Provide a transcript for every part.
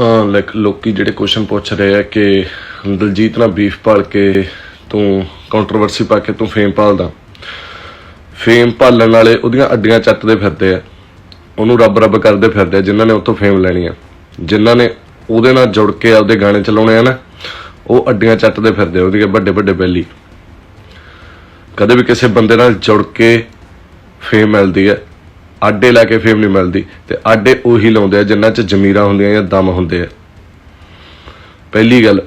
Like ਲੋਕੀ ਜਿਹੜੇ question ਪੁੱਛ ਰਹੇ ਆ ਕਿ ਦਲਜੀਤ ਨਾਲ ਬੀਫ ਪਾਲ ਕੇ ਤੂੰ ਕੰਟਰੋਵਰਸੀ ਪਾ ਕੇ ਤੂੰ ਫੇਮ ਪਾਲਦਾ। ਫੇਮ ਪਾਲਣ ਵਾਲੇ ਉਹਦੀਆਂ ਅੱਡੀਆਂ ਚੱਟਦੇ ਫਿਰਦੇ ਆ। ਉਹਨੂੰ ਰੱਬ ਰੱਬ ਕਰਦੇ ਫਿਰਦੇ ਆ, ਜਿਨ੍ਹਾਂ ਨੇ ਉਹ ਫੇਮ ਲੈਣੀ ਆ। ਜਿਨ੍ਹਾਂ ਨੇ ਉਹਦੇ ਨਾਲ ਜੁੜ ਕੇ ਆਪਦੇ ਗਾਣੇ ਚਲਾਉਣੇ ਆ ਨਾ, ਉਹ ਅੱਡੀਆਂ ਚੱਟਦੇ ਫਿਰਦੇ ਆ ਉਹਦੀਆਂ ਵੱਡੇ ਵੱਡੇ ਬੈਲੀ। ਕਦੇ ਵੀ ਕਿਸੇ ਬੰਦੇ ਨਾਲ ਜੁੜ ਕੇ ਫੇਮ ਮਿਲਦੀ ਹੈ ਆਡੇ ਲੈ ਕੇ ਫੇਮ ਨਹੀਂ ਮਿਲਦੀ ਤੇ ਆਡੇ ਉਹੀ ਲਾਉਂਦੇ ਆ ਜਿਨ੍ਹਾਂ 'ਚ ਜ਼ਮੀਰਾਂ ਹੁੰਦੀਆਂ ਜਾਂ ਦਮ ਹੁੰਦੇ ਆ। ਪਹਿਲੀ ਗੱਲ।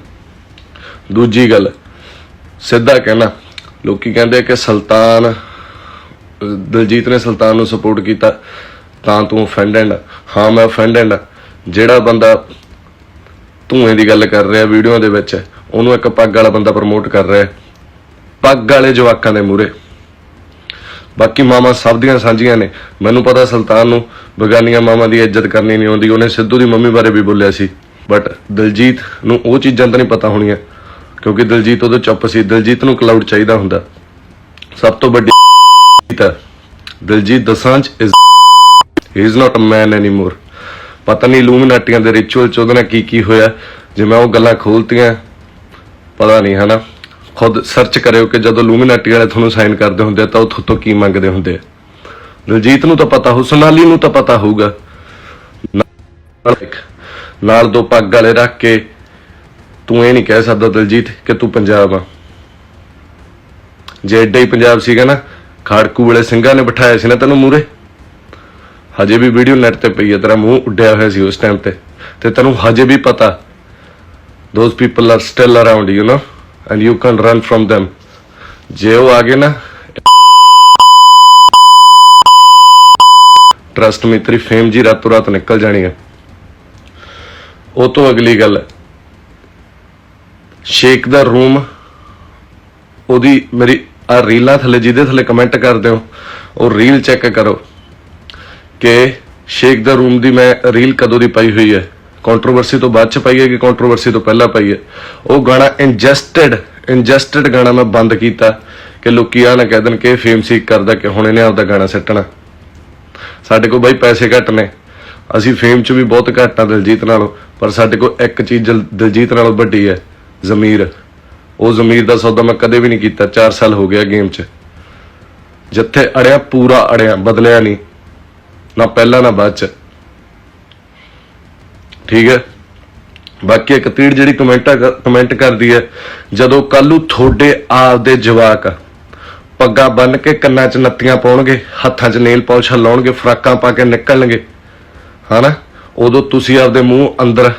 ਦੂਜੀ ਗੱਲ, ਸਿੱਧਾ ਕਹਿਣਾ, ਲੋਕੀ ਕਹਿੰਦੇ ਕਿ ਸੁਲਤਾਨ, ਦਲਜੀਤ ਨੇ ਸੁਲਤਾਨ ਨੂੰ ਸਪੋਰਟ ਕੀਤਾ, ਤਾਂ ਤੂੰ ਅਫੈਂਡਡ ਹਾਂ, ਮੈਂ ਅਫੈਂਡਡ ਜਿਹੜਾ ਬੰਦਾ ਧੂਏ ਦੀ ਗੱਲ ਕਰ ਰਿਹਾ ਵੀਡੀਓ ਦੇ ਵਿੱਚ, ਉਹਨੂੰ ਇੱਕ ਪੱਗ ਵਾਲਾ ਬੰਦਾ ਪ੍ਰਮੋਟ ਕਰ ਰਿਹਾ। ਪੱਗ ਵਾਲੇ ਜਵਾਕਾਂ ਦੇ ਮੂਹਰੇ। ਬਾਕੀ ਮਾਮਾ ਸਭ ਦੀਆਂ ਸਾਂਝੀਆਂ ਨੇ। ਮੈਨੂੰ ਪਤਾ ਸੁਲਤਾਨ ਨੂੰ ਬਗਾਨੀਆਂ ਮਾਮਾ ਦੀ ਇੱਜ਼ਤ ਕਰਨੀ ਨਹੀਂ ਆਉਂਦੀ। ਉਹਨੇ ਸਿੱਧੂ ਦੀ ਮੰਮੀ ਬਾਰੇ ਵੀ ਬੋਲਿਆ ਸੀ। ਬਟ ਦਲਜੀਤ ਨੂੰ ਉਹ ਚੀਜ਼ਾਂ ਤਾਂ ਨਹੀਂ ਪਤਾ ਹੋਣੀਆਂ। ਕਿਉਂਕਿ ਦਿਲਜੀਤ ਉਦੋਂ ਚੁੱਪ ਸੀ। ਦਿਲਜੀਤ ਨੂੰ ਕਲਾਊਡ ਚਾਹੀਦਾ ਹੁੰਦਾ। ਸਭ ਤੋਂ ਵੱਡੀ ਤਾਂ Diljit Dosanjh is he is not a man anymore ਪਤਾ ਨਹੀਂ ਲੂਮੀਨਾਟੀਆਂ ਦੇ ਰਿਚੁਅਲ ਚ ਉਹਦੇ ਨਾਲ ਕੀ ਕੀ ਹੋਇਆ। ਜੇ ਮੈਂ ਉਹ ਗੱਲਾਂ ਖੋਲਤੀਆਂ, ਪਤਾ ਨਹੀਂ, ਹਨਾ? ਖੁਦ ਸਰਚ ਕਰਿਓ ਕਿ ਜਦੋਂ ਲੂਮੀਨਾਟੀ ਵਾਲੇ ਤੁਹਾਨੂੰ ਸਾਈਨ ਕਰਦੇ ਹੁੰਦੇ ਆ, ਤਾਂ ਉਹ ਤੋਂ ਕੀ ਮੰਗਦੇ ਹੁੰਦੇ ਆ। ਦਲਜੀਤ ਨੂੰ ਤਾਂ ਪਤਾ ਹੋ ਸੋਨਾਲੀ ਨੂੰ ਤਾਂ ਪਤਾ ਹੋਊਗਾ। ਨਾਲ ਦੋ ਪੱਗ ਵਾਲੇ ਰੱਖ ਕੇ ਤੂੰ ਇਹ ਨਹੀਂ ਕਹਿ ਸਕਦਾ ਦਿਲਜੀਤ ਕਿ ਤੂੰ ਪੰਜਾਬ ਆ। ਜੇ ਏਡਾ ਹੀ ਪੰਜਾਬ ਸੀਗਾ ਨਾ, ਖਾੜਕੂ ਵਾਲੇ ਸਿੰਘਾਂ ਨੇ ਬਿਠਾਇਆ ਸੀ ਨਾ ਤੈਨੂੰ ਮੂਰੇ ਹਜੇ ਵੀ ਵੀਡੀਓ ਨੈਟ ਤੇ ਪਈ ਹੈ ਤੇਰਾ ਮੂੰਹ ਉੱਡਿਆ ਹੋਇਆ ਸੀ ਉਸ ਟਾਈਮ ਤੇ। ਤੇ ਤੈਨੂੰ ਹਜੇ ਵੀ ਪਤਾ, those people are still around you know and you can run from them. ਜੇ ਉਹ ਆ ਗਏ ਨਾ ਟਰਸਟ ਮੀ ਤੇਰੀ ਫੇਮ ਜੀ ਰਾਤੋਂ ਰਾਤ ਨਿਕਲ ਜਾਣੀ ਹੈ ਉਹ ਤੋਂ ਅਗਲੀ ਗੱਲ ਹੈ ਸ਼ੇਖ ਦਾ ਰੂਮ ਉਹਦੀ ਮੇਰੀ ਆ ਰੀਲਾਂ ਥੱਲੇ ਜਿਹਦੇ ਥੱਲੇ ਕਮੈਂਟ ਕਰਦੇ ਹੋ ਉਹ ਰੀਲ ਚੈੱਕ ਕਰੋ ਕਿ ਸ਼ੇਖ ਦਾ ਰੂਮ ਦੀ ਮੈਂ ਰੀਲ ਕਦੋਂ ਦੀ ਪਾਈ ਹੋਈ ਹੈ ਕੰਟਰੋਵਰਸੀ ਤੋਂ ਬਾਅਦ ਚ ਪਾਈ ਹੈ ਕਿ ਕੰਟਰੋਵਰਸੀ ਤੋਂ ਪਹਿਲਾਂ ਪਾਈ ਹੈ। ਉਹ ਗਾਣਾ ਇੰਜਸਟਡ ਇੰਜਸਟਡ ਗਾਣਾ ਮੈਂ ਬੰਦ ਕੀਤਾ ਕਿ ਲੋਕੀ ਆ ਨਾ ਕਹਿ ਦੇਣ ਕਿ ਫੇਮ ਸੀਕ ਕਰਦਾ ਕਿ ਹੁਣ ਇਹਨੇ ਆਪਦਾ ਗਾਣਾ ਸੱਟਣਾ। ਸਾਡੇ ਕੋਲ ਬਾਈ ਪੈਸੇ ਘੱਟ ਨੇ। ਅਸੀਂ ਫੇਮ 'ਚ ਵੀ ਬਹੁਤ ਘੱਟ ਆ ਦਿਲਜੀਤ ਨਾਲੋਂ, ਪਰ ਸਾਡੇ ਕੋਲ ਇੱਕ ਚੀਜ਼ ਦਿਲ- ਦਿਲਜੀਤ ਨਾਲੋਂ ਵੱਡੀ ਹੈ, ਜ਼ਮੀਰ। ਉਹ ਜ਼ਮੀਰ ਦਾ ਸੌਦਾ ਮੈਂ ਕਦੇ ਵੀ ਨਹੀਂ ਕੀਤਾ 4 ਸਾਲ ਹੋ ਗਿਆ ਗੇਮ 'ਚ। ਜਿੱਥੇ ਅੜਿਆ ਪੂਰਾ ਅੜਿਆ, ਬਦਲਿਆ ਨਹੀਂ। ਨਾ ਪਹਿਲਾਂ, ਨਾ ਬਾਅਦ 'ਚ। ਠੀਕ ਹੈ? ਬਾਕੀ ਇੱਕ ਤੀੜ ਜਿਹੜੀ ਕਮੈਂਟਾਂ ਕਮੈਂਟ ਕਰਦੀ ਹੈ, ਜਦੋਂ ਕੱਲੂ ਤੁਹਾਡੇ ਆਪ ਦੇ ਜਵਾਕ ਪੱਗਾਂ ਬੰਨ ਕੇ ਕੰਨਾਂ 'ਚ ਨੱਤੀਆਂ ਪਾਉਣਗੇ, ਹੱਥਾਂ 'ਚ ਨੇਲ ਪਾਲਿਸ਼ ਲਾਉਣਗੇ ਫਰਾਕਾਂ ਪਾ ਕੇ ਨਿਕਲਣਗੇ, ਹਨਾ? ਉਦੋਂ ਤੁਸੀਂ ਆਪਦੇ ਮੂੰਹ ਅੰਦਰ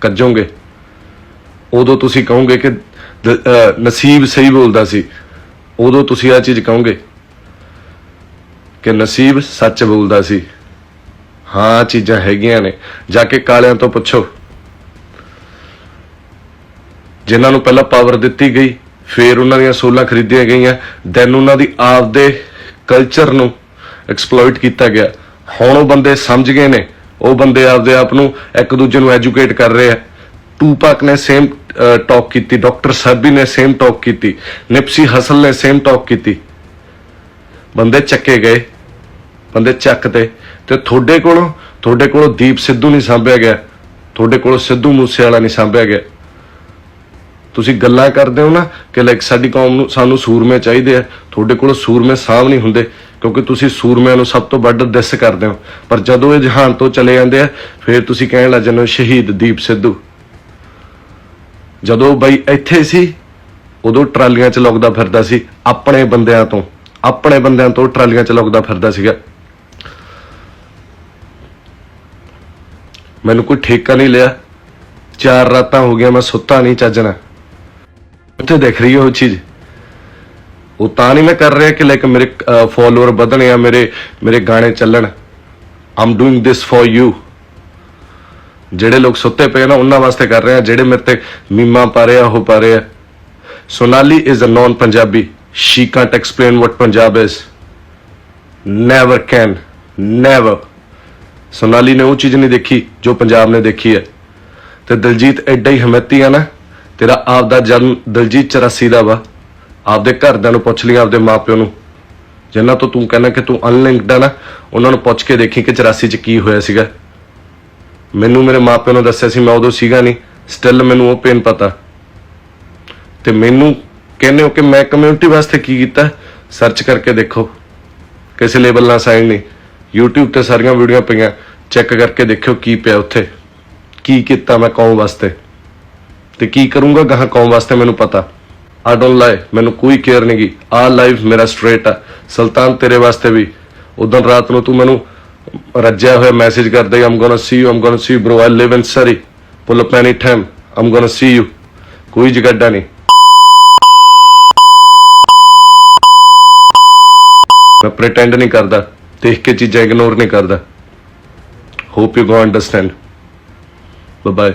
ਕੱਜੋਗੇ। ਉਦੋਂ ਤੁਸੀਂ ਕਹੋਗੇ ਕਿ ਨਸੀਬ ਸਹੀ ਬੋਲਦਾ ਸੀ। ਉਦੋਂ ਤੁਸੀਂ ਆ ਚੀਜ਼ ਕਹੋਗੇ ਕਿ ਨਸੀਬ ਸੱਚ ਬੋਲਦਾ ਸੀ। ਹਾਂ, ਚੀਜ਼ਾਂ ਹੈਗੀਆਂ ਨੇ। ਜਾ ਕੇ ਕਾਲਿਆਂ ਤੋਂ ਪੁੱਛੋ। ਜਿਨ੍ਹਾਂ ਨੂੰ ਪਹਿਲਾਂ ਪਾਵਰ ਦਿੱਤੀ ਗਈ, ਫਿਰ ਉਹਨਾਂ ਦੀਆਂ ਸੋਲਾਂ ਖਰੀਦੀਆਂ ਗਈਆਂ ਦੈਨ ਉਹਨਾਂ ਦੀ ਆਪਦੇ ਕਲਚਰ ਨੂੰ ਐਕਸਪਲੋਇਟ ਕੀਤਾ ਗਿਆ। ਹੁਣ ਉਹ ਬੰਦੇ ਸਮਝ ਗਏ ਨੇ। ਉਹ ਬੰਦੇ ਆਪਦੇ ਆਪ ਨੂੰ ਇੱਕ ਦੂਜੇ ਨੂੰ ਐਜੂਕੇਟ ਕਰ ਰਹੇ ਆ। ਟੂਪਾਕ ਨੇ ਸੇਮ ਟਾਕ ਕੀਤੀ ਡਾਕਟਰ ਸਰਬੀ ਨੇ ਸੇਮ ਟਾਕ ਕੀਤੀ, ਨਿਪਸੀ ਹਸਲ ਨੇ ਸੇਮ ਟਾਕ ਕੀਤੀ। ਬੰਦੇ ਚੱਕੇ ਗਏ, ਬੰਦੇ ਚੱਕ ਤੇ ਤੁਹਾਡੇ ਕੋਲੋਂ ਤੁਹਾਡੇ ਕੋਲੋਂ ਦੀਪ ਸਿੱਧੂ ਨਹੀਂ ਸਾਂਭਿਆ ਗਿਆ। ਤੁਹਾਡੇ ਕੋਲੋਂ ਸਿੱਧੂ ਮੂਸੇ ਵਾਲਾ ਨਹੀਂ ਸਾਂਭਿਆ ਗਿਆ। ਤੁਸੀਂ ਗੱਲਾਂ ਕਰਦੇ ਹੋ ਨਾ ਕਿ ਲਾਈਕ ਸਾਡੀ ਕੌਮ ਨੂੰ, ਸਾਨੂੰ ਸੂਰਮੇ ਚਾਹੀਦੇ ਆ। ਤੁਹਾਡੇ ਕੋਲ ਸੂਰਮੇ ਸਾਂਭ ਨਹੀਂ ਹੁੰਦੇ, ਕਿਉਂਕਿ ਤੁਸੀਂ ਸੂਰਮਿਆਂ ਨੂੰ ਸਭ ਤੋਂ ਵੱਧ ਦਿਸ ਕਰਦੇ ਹੋ। ਪਰ ਜਦੋਂ ਇਹ ਜਹਾਨ ਤੋਂ ਚਲੇ ਜਾਂਦੇ ਆ, ਫਿਰ ਤੁਸੀਂ ਕਹਿਣ ਲੱਗ ਜਾਂਦੇ ਹੋ, ਸ਼ਹੀਦ ਦੀਪ ਸਿੱਧੂ। ਜਦੋਂ ਬਈ ਇੱਥੇ ਸੀ, ਉਦੋਂ ਟਰਾਲੀਆਂ 'ਚ ਲੁਕਦਾ ਫਿਰਦਾ ਸੀ, ਆਪਣੇ ਬੰਦਿਆਂ ਤੋਂ। ਆਪਣੇ ਬੰਦਿਆਂ ਤੋਂ ਟਰਾਲੀਆਂ 'ਚ ਲੁਕਦਾ ਫਿਰਦਾ ਸੀਗਾ। ਮੈਨੂੰ ਕੋਈ ਠੇਕਾ ਨਹੀਂ ਲਿਆ। ਚਾਰ ਰਾਤਾਂ ਹੋ ਗਿਆ ਮੈਂ ਸੁੱਤਾ ਨਹੀਂ ਚੱਜਣਾ ਉੱਥੇ ਦੇਖ ਰਹੀ ਹੈ ਉਹ ਚੀਜ਼। ਉਹ ਤਾਂ ਨਹੀਂ ਮੈਂ ਕਰ ਰਿਹਾ ਕਿ ਲਾਈਕ ਮੇਰੇ ਫੋਲੋਅਰ ਵਧਣ ਜਾਂ ਮੇਰੇ ਮੇਰੇ ਗਾਣੇ ਚੱਲਣ। I'm doing this for you ਜਿਹੜੇ ਲੋਕ ਸੁੱਤੇ ਪਏ ਨਾ, ਉਹਨਾਂ ਵਾਸਤੇ ਕਰ ਰਹੇ ਆ ਜਿਹੜੇ ਮੇਰੇ ਤੇ ਮੀਮਾ ਪਾ ਰਹੇ ਆ, ਉਹ ਪਾ ਰਹੇ ਆ। Sonali is a non Punjabi she can't explain what Punjab is never can never Sonali ਨੇ ਉਹ ਚੀਜ਼ ਨਹੀਂ ਦੇਖੀ ਜੋ ਪੰਜਾਬ ਨੇ ਦੇਖੀ ਹੈ। ਤੇ ਦਲਜੀਤ ਐਡਾ ਹੀ ਹਮਤੀ ਆ ਨਾ, ਤੇਰਾ ਆਪ ਦਾ ਜਨਮ ਦਲਜੀਤ 84 ਦਾ ਵਾ। ਆਪਦੇ ਘਰਦਿਆਂ ਨੂੰ ਪੁੱਛ ਲਈ ਆਪਦੇ ਮਾਪਿਓ ਨੂੰ। ਜਿਨ੍ਹਾਂ ਤੋਂ ਤੂੰ ਕਹਿੰਦਾ ਕਿ ਤੂੰ ਅਨਲਿੰਕਡ ਆ ਨਾ, ਉਹਨਾਂ ਨੂੰ ਪੁੱਛ ਕੇ ਦੇਖੀ ਕਿ 84 ਚ ਕੀ ਹੋਇਆ ਸੀਗਾ। ਮੈਨੂੰ ਮੇਰੇ ਮਾਪਿਆਂ ਨੇ ਦੱਸਿਆ ਸੀ, ਮੈਂ ਉਦੋਂ ਸੀਗਾ ਨਹੀਂ ਸਟਿਲ ਮੈਨੂੰ ਉਹ ਪੇਨ ਪਤਾ। ਤੇ ਮੈਨੂੰ ਕਹਿੰਦੇ ਹੋ ਕਿ ਮੈਂ ਕਮਿਊਨਿਟੀ ਵਾਸਤੇ ਕੀ ਕੀਤਾ? ਸਰਚ ਕਰਕੇ ਦੇਖੋ। ਕਿਸੇ ਲੇਬਲ ਨਾਲ ਸਾਈਨ ਨਹੀਂ। YouTube ਤੇ ਸਾਰੀਆਂ ਵੀਡੀਓ ਪਈਆਂ। ਚੈੱਕ ਕਰਕੇ ਦੇਖਿਓ ਕੀ ਪਿਆ ਉੱਥੇ। ਕੀ ਕੀਤਾ ਮੈਂ ਕੌਮ ਵਾਸਤੇ। ਤੇ ਕੀ ਕਰੂੰਗਾ ਗਾਹਾਂ ਕੌਮ ਵਾਸਤੇ ਮੈਨੂੰ ਪਤਾ। ਆ ਡੋਨਟ ਲਾਈ ਮੈਨੂੰ ਕੋਈ ਕੇਅਰ ਨਹੀਂ ਗੀ ਆ ਲਾਈਫ ਮੇਰਾ ਸਟ੍ਰੇਟ ਆ। ਸੁਲਤਾਨ ਤੇਰੇ ਵਾਸਤੇ ਵੀ। ਉਦੋਂ ਰਾਤ ਨੂੰ ਤੂੰ ਮੈਨੂੰ ਰੱਜਿਆ ਹੋਇਆ ਮੈਸੇਜ ਕਰਦਾ I'm gonna see you I'm gonna see you bro I live in Surrey pull up any time I'm gonna see you ਕੋਈ ਜਗੱਡਾ ਨਹੀਂ ਮੈਂ ਪ੍ਰਟੈਂਡ ਨਹੀਂ ਕਰਦਾ। ਦੇਖ ਕੇ ਚੀਜ਼ਾਂ ਇਗਨੋਰ ਨਹੀਂ ਕਰਦਾ। Hope you go understand bye bye